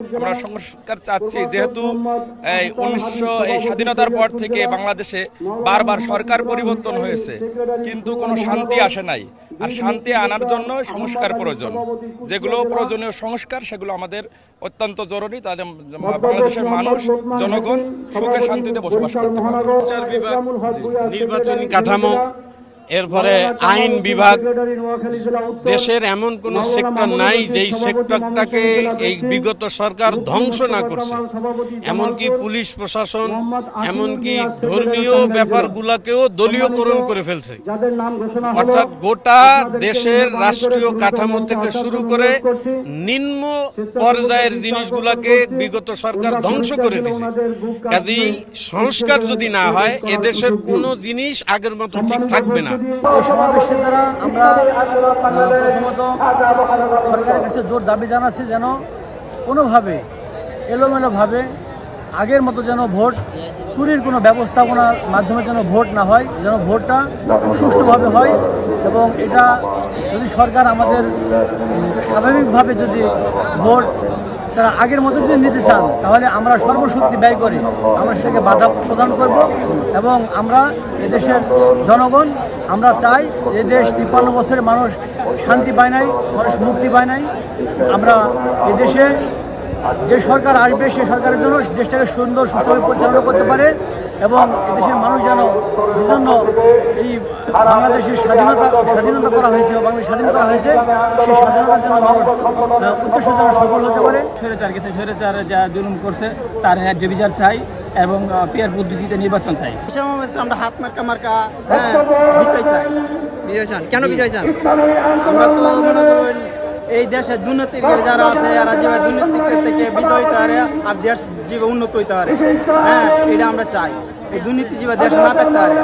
আমরা সংস্কার চাচ্ছি। যেহেতু, এই উনিশশো এই স্বাধীনতার পর থেকে বাংলাদেশে বারবার সরকার পরিবর্তন হয়েছে, কিন্তু কোনো শান্তি আসে নাই। আর শান্তি আনার জন্য সংস্কার প্রয়োজন। যেগুলো প্রয়োজনীয় সংস্কার, সেগুলো আমাদের অত্যন্ত জরুরি। তাদের বাংলাদেশের মানুষ, জনগণ সুখে শান্তিতে বসবাস করতে পারে বিভাগ, নির্বাচনী কাঠামো এরপরে আইন বিভাগ দেশের এমন কোন সেক্টর নাই যেই সেক্টরটাকে এই বিগত সরকার ধ্বংস না করছে। এমনকি পুলিশ প্রশাসন এমনকি ধর্মীয় ব্যাপারগুলাকেও দলীয়করণ করে ফেলছে। অর্থাৎ গোটা দেশের রাষ্ট্রীয় কাঠামো থেকে শুরু করে নিম্ন পর্যায়ের জিনিসগুলাকে বিগত সরকার ধ্বংস করে দিছে। কাজেই সংস্কার যদি না হয় এদেশের কোনো জিনিস আগের মতো ঠিক থাকবে না। এই সমাবেশের দ্বারা আমরা প্রথমত সরকারের কাছে জোর দাবি জানাচ্ছি যেন কোনোভাবে, এলোমেলোভাবে আগের মতো যেন ভোট, চুরির কোনো ব্যবস্থাপনার মাধ্যমে যেন ভোট না হয়, যেন ভোটটা সুষ্ঠুভাবে হয় এবং এটা যদি সরকার আমাদের স্বাভাবিকভাবে যদি ভোট তারা আগের মতো যদি নিতে চান, তাহলে আমরা সর্বশক্তি ব্যয় করে আমরা সেটাকে বাধা প্রদান করব এবং আমরা এদেশের জনগণ, আমরা চাই যে দেশ তিপ্পান্ন বছরের মানুষ শান্তি পায় নাই, মানুষ মুক্তি পায় নাই। আমরা এদেশে যে সরকার আসবে সেই সরকারের জন্য দেশটাকে সুন্দর সুষ্ঠুভাবে পরিচালনা করতে পারে। এবং এদেশের মানুষ যেন জন্য এই বাংলাদেশের স্বাধীনতা স্বাধীনতা করা হয়েছে বাংলাদেশ স্বাধীন করা হয়েছে সেই স্বাধীনতার জন্য মানুষ উদ্দেশ্য যেন সফল হতে পারে। স্বৈরাচার গেছে স্বৈরাচার যা জুলুম করছে তার ন্যায্য বিচার চাই এবং পেয়ার পদ্ধতিতে নির্বাচন চাই। আমরা হাত মার্কা মার্কা হ্যাঁ বিজয় চাই। বিজয় চান? কেন বিজয় চান? আমরা তো মনে করুন এই দেশে দুর্নীতির যারা আছে যেভাবে দুর্নীতি থেকে বিদ হইতে পারে আর দেশ যেভাবে উন্নত হইতে পারে। হ্যাঁ এটা আমরা চাই। এই দুর্নীতি যেভাবে দেশে না থাকতে পারে।